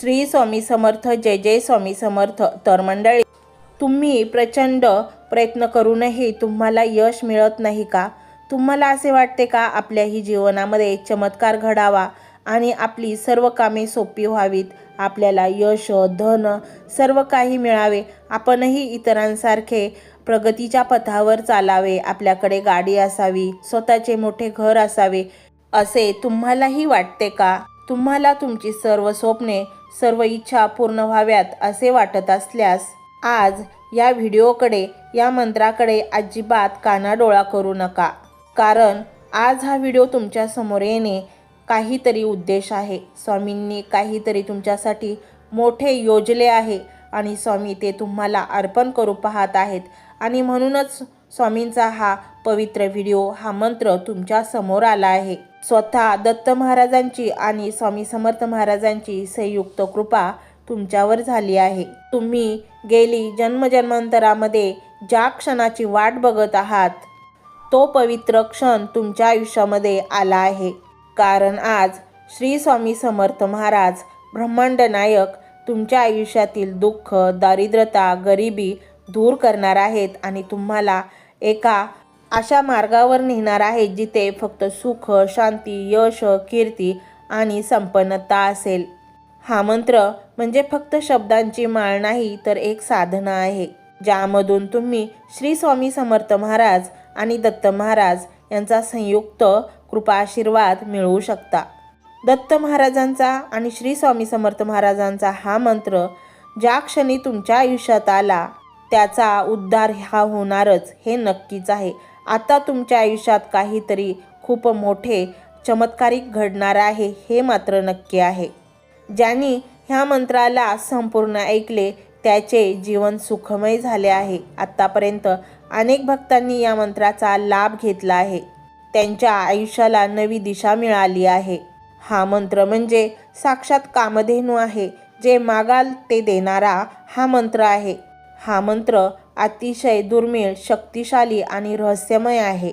श्री स्वामी समर्थ जय जय स्वामी समर्थ. तर मंडळी तुम्ही प्रचंड प्रयत्न करूनही तुम्हाला यश मिळत नाही का? तुम्हाला असे वाटते का आपल्याही जीवनामध्ये चमत्कार घडावा आणि आपली सर्व कामे सोपी व्हावीत? आपल्याला यश धन सर्व काही मिळावे. आपणही इतरांसारखे प्रगतीच्या पथावर चालावे. आपल्याकडे गाडी असावी स्वतःचे मोठे घर असावे. असे तुम्हालाही वाटते का? तुम्हाला तुमची सर्व स्वप्ने सर्व इच्छा पूर्ण व्हाव्यात असे वाटत असल्यास आज या व्हिडिओकडे या मंत्राकडे अजिबात कानाडोळा करू नका. कारण आज हा व्हिडिओ तुमच्यासमोर येणे काहीतरी उद्देश आहे. स्वामींनी काहीतरी तुमच्यासाठी मोठे योजले आहे आणि स्वामी ते तुम्हाला अर्पण करू पाहत आहेत. आणि म्हणूनच स्वामींचा हा पवित्र व्हिडिओ हा मंत्र तुमच्यासमोर आला आहे. स्वतः दत्त महाराजांची आणि स्वामी समर्थ महाराजांची संयुक्त कृपा तुमच्यावर झाली आहे. तुम्ही गेली जन्मजन्मांतरामध्ये ज्या क्षणाची वाट बघत आहात तो पवित्र क्षण तुमच्या आयुष्यामध्ये आला आहे. कारण आज श्री स्वामी समर्थ महाराज ब्रह्मांड नायक तुमच्या आयुष्यातील दुःख दारिद्रता गरिबी दूर करणार आहेत आणि तुम्हाला एका अशा मार्गावर नेणार आहेत जिथे फक्त सुख शांती यश कीर्ती आणि संपन्नता असेल. हा मंत्र म्हणजे फक्त शब्दांची माळ नाही तर एक साधना आहे ज्यामधून तुम्ही श्री स्वामी समर्थ महाराज आणि दत्त महाराज यांचा संयुक्त कृपा आशीर्वाद मिळवू शकता. दत्त महाराजांचा आणि श्री स्वामी समर्थ महाराजांचा हा मंत्र ज्या क्षणी तुमच्या आयुष्यात आला त्याचा उद्धार हा होणारच हे नक्कीच आहे. आता तुमच्या आयुष्यात काहीतरी खूप मोठे चमत्कारिक घडणार आहे हे मात्र नक्की आहे. ज्यांनी ह्या मंत्राला संपूर्ण ऐकले त्याचे जीवन सुखमय झाले आहे. आत्तापर्यंत अनेक भक्तांनी या मंत्राचा लाभ घेतला आहे. त्यांच्या आयुष्याला नवी दिशा मिळाली आहे. हा मंत्र म्हणजे साक्षात कामधेनू आहे. जे मागाल ते देणारा हा मंत्र आहे. हा मंत्र अतिशय दुर्मिळ शक्तिशाली आणि रहस्यमय आहे.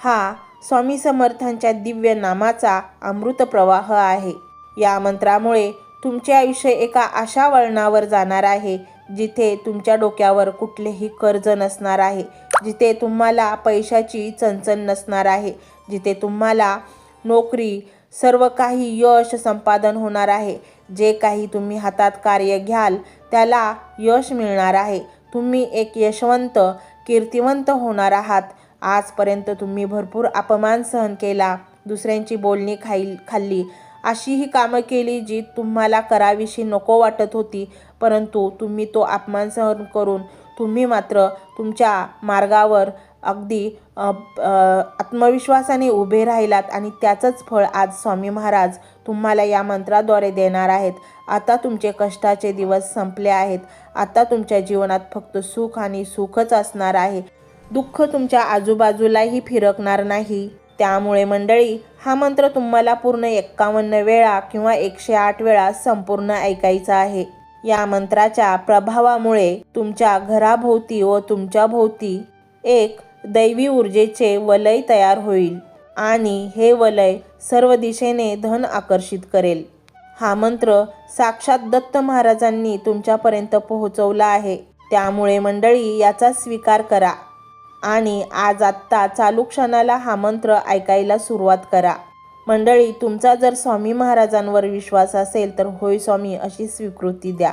हा स्वामी समर्थांच्या दिव्य नामाचा अमृत प्रवाह आहे. या मंत्रामुळे तुमचे आयुष्य एका अशा वळणावर जाणार आहे जिथे तुमच्या डोक्यावर कुठलेही कर्ज नसणार आहे जिथे तुम्हाला पैशाची चणचण नसणार आहे जिथे तुम्हाला नोकरी सर्व काही यश संपादन होणार आहे जे काही तुम्ही हातात कार्य घ्याल त्याला यश मिळणार आहे. तुम्ही एक यशवंत कीर्तिवंत होणार आहात. आजपर्यंत तुम्ही भरपूर अपमान सहन केला. दुसऱ्यांची बोलणी खाईल खाल्ली. अशी ही कामं केली जी तुम्हाला करावीशी नको वाटत होती. परंतु तुम्ही तो अपमान सहन करून तुम्ही मात्र तुमच्या मार्गावर अगदी आत्मविश्वासाने उभे राहिलात आणि त्याचंच फळ आज स्वामी महाराज तुम्हाला या मंत्राद्वारे देणार आहेत. आता तुमचे कष्टाचे दिवस संपले आहेत. आता तुमच्या जीवनात फक्त सुख आणि सुखच असणार आहे. दुःख तुमच्या आजूबाजूलाही फिरकणार नाही. त्यामुळे मंडळी हा मंत्र तुम्हाला पूर्ण एक्कावन्न वेळा किंवा एकशे आठ वेळा संपूर्ण ऐकायचा आहे. या मंत्राच्या प्रभावामुळे तुमच्या घराभोवती व तुमच्या भोवती एक दैवी ऊर्जेचे वलय तयार होईल आणि हे वलय सर्व दिशेने धन आकर्षित करेल. हा मंत्र साक्षात दत्त महाराजांनी तुमच्यापर्यंत पोहोचवला आहे. त्यामुळे मंडळी याचा स्वीकार करा. आणि आज आत्ता चालू क्षणाला हा मंत्र ऐकायला सुरुवात करा. मंडळी तुमचा जर स्वामी महाराजांवर विश्वास असेल तर होय स्वामी अशी स्वीकृती द्या.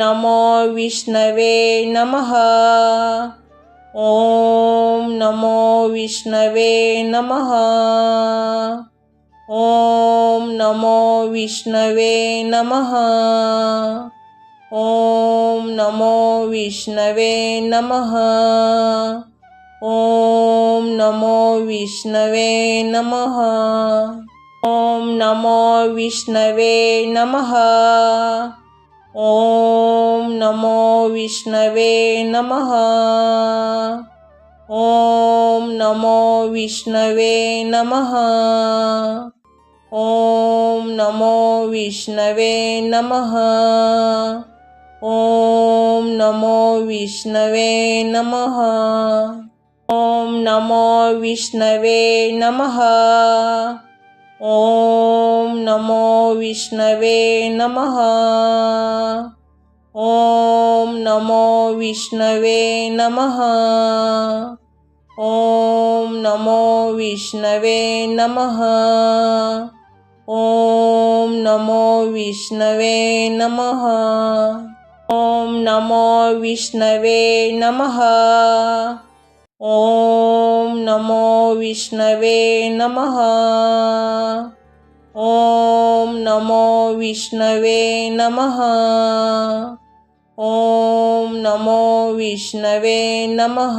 नमो विष्णवे नमः. ॐ नमो विष्णवे नमः. ॐ नमो विष्णवे नमः. ॐ नमो विष्णवे नमः. ॐ नमो विष्णवे नमः. ॐ नमो विष्णवे नमः. ओम नमो विष्णवे नमः। ओम नमो विष्णवे नमः। ओम नमो विष्णवे नमः। ओम नमो विष्णवे नमः। ओम नमो विष्णवे नमः। ओम नमो विष्णवे नमः। ओम नमो विष्णवे नमः। ओम नमो विष्णवे नमः। ओम नमो विष्णवे नमः। ओम नमो विष्णवे नमः। ओम नमो विष्णवे नमः। ओम नमो विष्णवे नमः। ओम नमो विष्णवे नमः।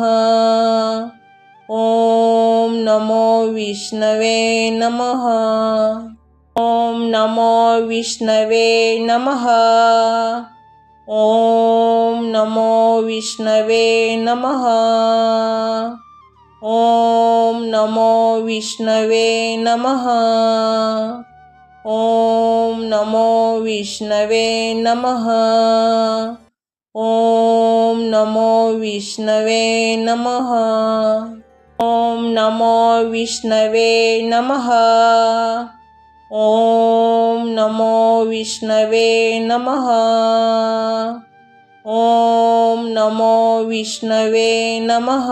ओम नमो विष्णवे नमः। ओम नमो विष्णवे नमः। ओम नमो विष्णवे नमः। ओम नमो विष्णवे नमः। ओम नमो विष्णवे नमः। ओम नमो विष्णवे नमः। ओम नमो विष्णवे नमः। ओम नमो विष्णवे नमः। ओम नमो विष्णवे नमः।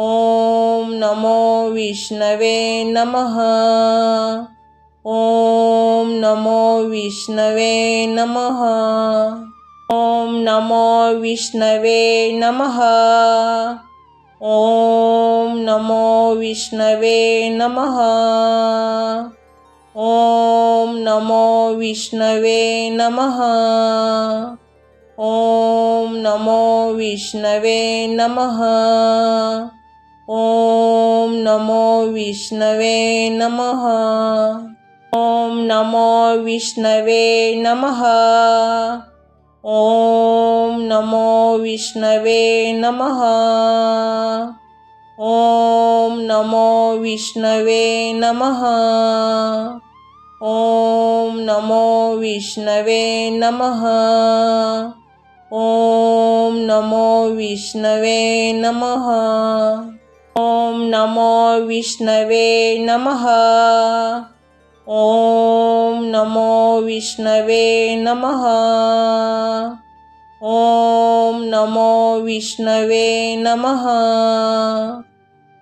ओम नमो विष्णवे नमः। ओम नमो विष्णवे नमः। ओम नमो विष्णवे नमः। ओम नमो विष्णवे नमः। ओम नमो विष्णवे नमः। ओम नमो विष्णवे नमः। ओम नमो विष्णवे नमः। ओम नमो विष्णवे नमः। ॐ नमो विष्णवे नमः। ॐ नमो विष्णवे नमः। ॐ नमो विष्णवे नमः। ॐ नमो विष्णवे नमः। ॐ नमो विष्णवे नमः। ॐ नमो विष्णवे नमः। ॐ नमो विष्णवे नमः।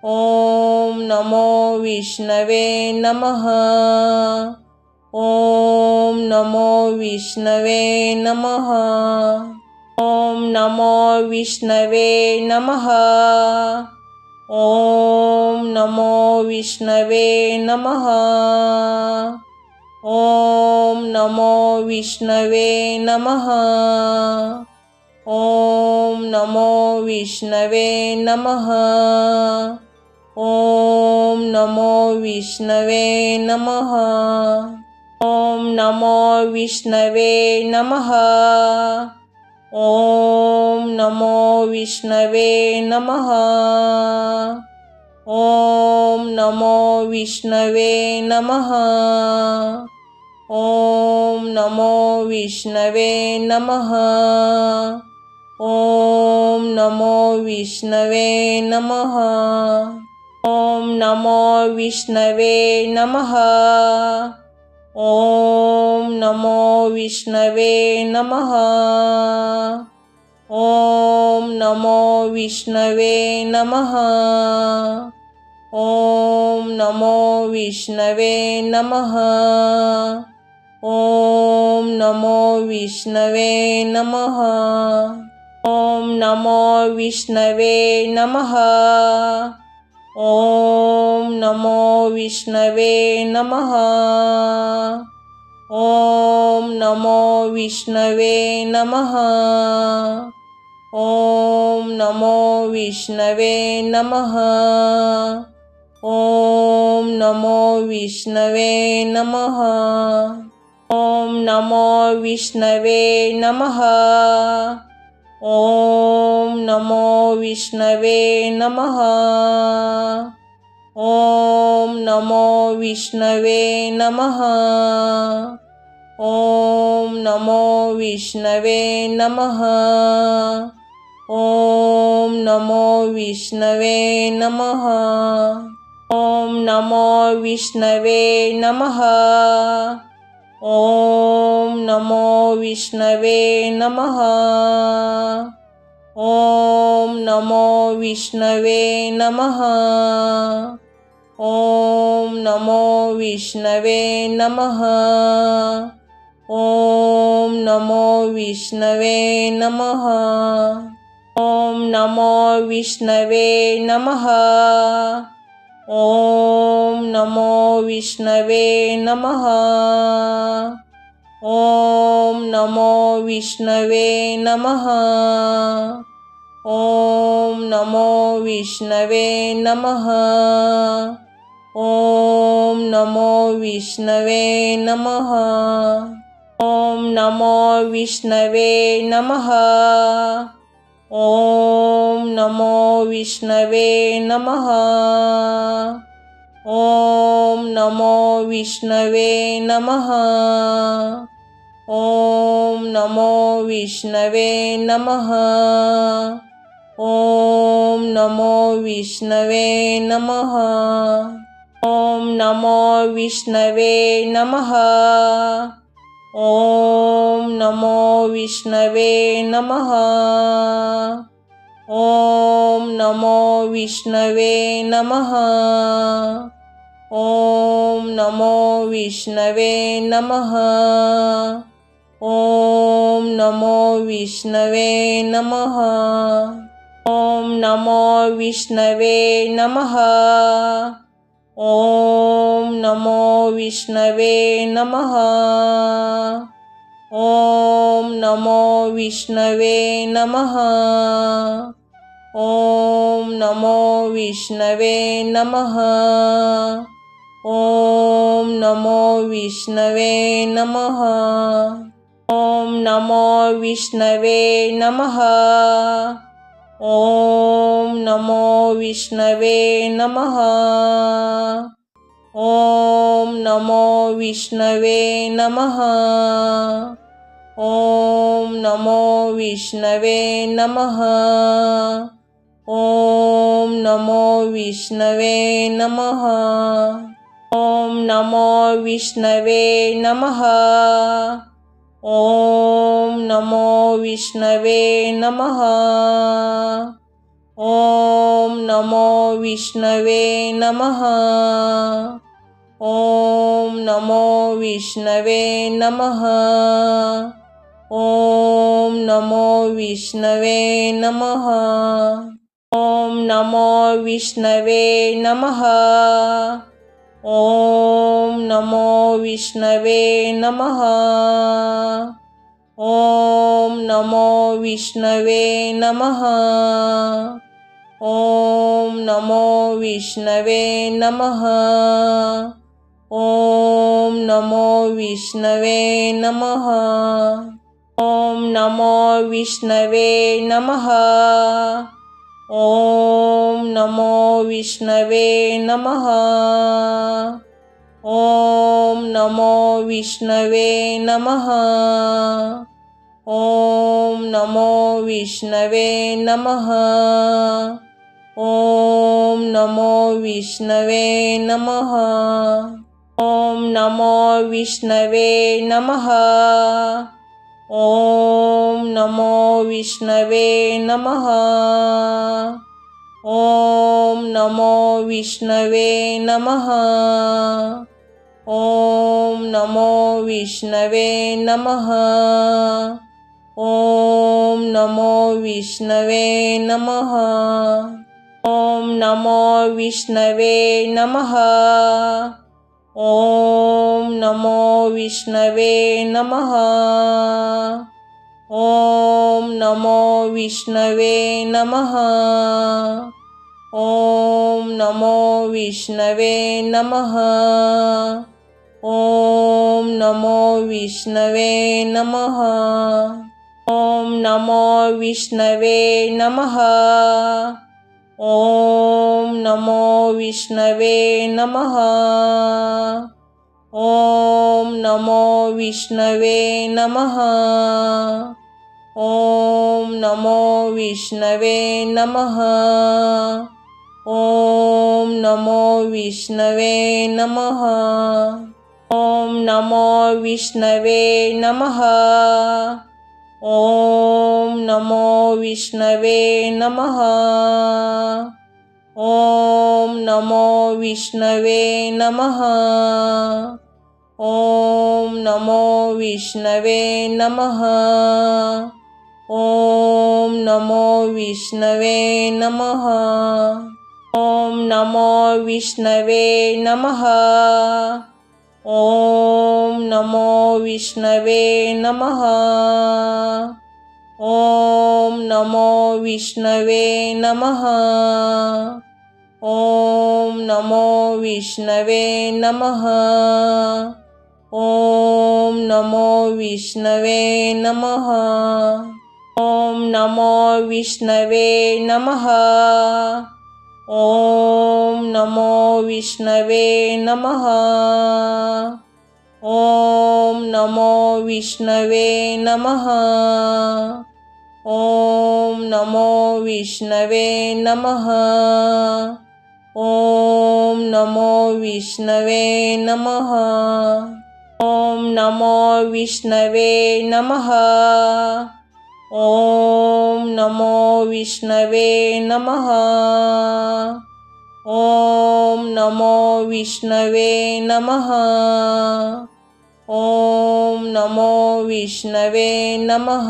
ॐ नमो विष्णवे नमः। ॐ नमो विष्णवे नमः। ॐ नमो विष्णवे नमः। ओम नमो विष्णवे नमः। ओम नमो विष्णवे नमः। ओम नमो विष्णवे नमः। ओम नमो विष्णवे नमः। ओम नमो विष्णवे नमः। ओम नमो विष्णवे नमः। ओम नमो विष्णवे नमः। ओम नमो विष्णवे नमः। ॐ नमो विष्णवे नमः। ॐ नमो विष्णवे नमः। ॐ नमो विष्णवे नमः। ॐ नमो विष्णवे नमः। ॐ नमो विष्णवे नमः। ॐ नमो विष्णवे नमः। ॐ नमो विष्णवे नमः। ॐ नमो विष्णवे नमः। ॐ नमो विष्णवे नमः। ॐ नमो विष्णवे नमः। ॐ नमो विष्णवे नमः। ॐ नमो विष्णवे नमः। ॐ नमो विष्णवे नमः। ॐ नमो विष्णवे नमः। ॐ नमो विष्णवे नमः। ॐ नमो विष्णवे नमः। ॐ नमो विष्णवे नमः। ॐ नमो विष्णवे नमः। ॐ नमो विष्णवे नमः। ॐ नमो विष्णवे नमः। ॐ नमो विष्णवे नमः। ॐ नमो विष्णवे नमः। ॐ नमो विष्णवे नमः। ॐ नमो विष्णवे नमः। ॐ नमो विष्णवे नमः। ॐ नमो विष्णवे नमः। ॐ नमो विष्णवे नमः। ॐ नमो विष्णवे नमः। ॐ नमो विष्णवे नमः। ॐ नमो विष्णवे नमः। ॐ नमो विष्णवे नमः। ॐ नमो विष्णवे नमः। ॐ नमो विष्णवे नमः। ॐ नमो विष्णवे नमः। ॐ नमो विष्णवे नमः। ॐ नमो विष्णवे नमः। ॐ नमो विष्णवे नमः। ॐ नमो विष्णवे नमः। ॐ नमो विष्णवे नमः। ॐ नमो विष्णवे नमः। ॐ नमो विष्णवे नमः। ॐ नमो विष्णवे नमः। ॐ नमो विष्णवे नमः। ॐ नमो विष्णवे नमः। ॐ नमो विष्णवे नमः। ॐ नमो विष्णवे नमः। ॐ नमो विष्णवे नमः। ॐ नमो विष्णवे नमः। ॐ नमो विष्णवे नमः। ॐ नमो विष्णवे नमः। ॐ नमो विष्णवे नमः। ॐ नमो विष्णवे नमः। ॐ नमो विष्णवे नमः। ॐ नमो विष्णवे नमः। ॐ नमो विष्णवे नमः। ॐ नमो विष्णवे नमः। ॐ नमो विष्णवे नमः। ॐ नमो विष्णवे नमः। ॐ नमो विष्णवे नमः। ॐ नमो विष्णवे नमः। ॐ नमो विष्णवे नमः। ॐ नमो विष्णवे नमः। ॐ नमो विष्णवे नमः। ॐ नमो विष्णवे नमः। ॐ नमो विष्णवे नमः। ॐ नमो विष्णवे नमः। ॐ नमो विष्णवे नमः। ॐ नमो विष्णवे नमः। ॐ नमो विष्णवे नमः। ॐ नमो विष्णवे नमः। ॐ नमो विष्णवे नमः। ॐ नमो विष्णवे नमः। ॐ नमो विष्णवे नमः। ॐ नमो विष्णवे नमः। ॐ नमो विष्णवे नमः। ॐ नमो विष्णवे नमः। ॐ नमो विष्णवे नमः। ॐ नमो विष्णवे नमः। ॐ नमो विष्णवे नमः। ॐ नमो विष्णवे नमः। ॐ नमो विष्णवे नमः। ॐ नमो विष्णवे नमः। ॐ नमो विष्णवे नमः। ॐ नमो विष्णवे नमः। ॐ नमो विष्णवे नमः। ॐ नमो विष्णवे नमः। ॐ नमो विष्णवे नमः। ॐ नमो विष्णवे नमः। ॐ नमो विष्णवे नमः। ॐ नमो विष्णवे नमः। ॐ नमो विष्णवे नमः। ॐ नमो विष्णवे नमः। ॐ नमो विष्णवे नमः। ॐ नमो विष्णवे नमः। ॐ नमो विष्णवे नमः।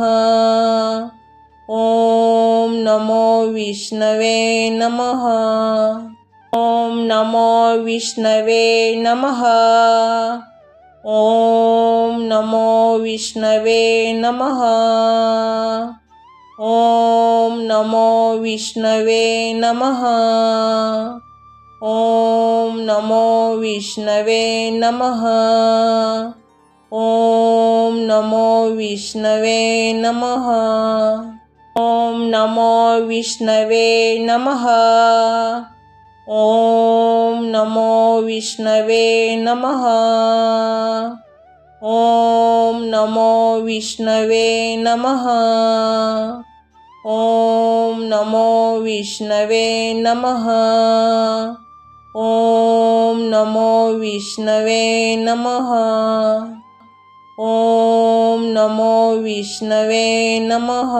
ॐ नमो विष्णवे नमः। ॐ नमो विष्णवे नमः। ॐ नमो विष्णवे नमः। ॐ नमो विष्णवे नमः। ॐ नमो विष्णवे नमः। ॐ नमो विष्णवे नमः। ॐ नमो विष्णवे नमः। ॐ नमो विष्णवे नमः। ॐ नमो विष्णवे नमः। ॐ नमो विष्णवे नमः। ॐ नमो विष्णवे नमः। ॐ नमो विष्णवे नमः।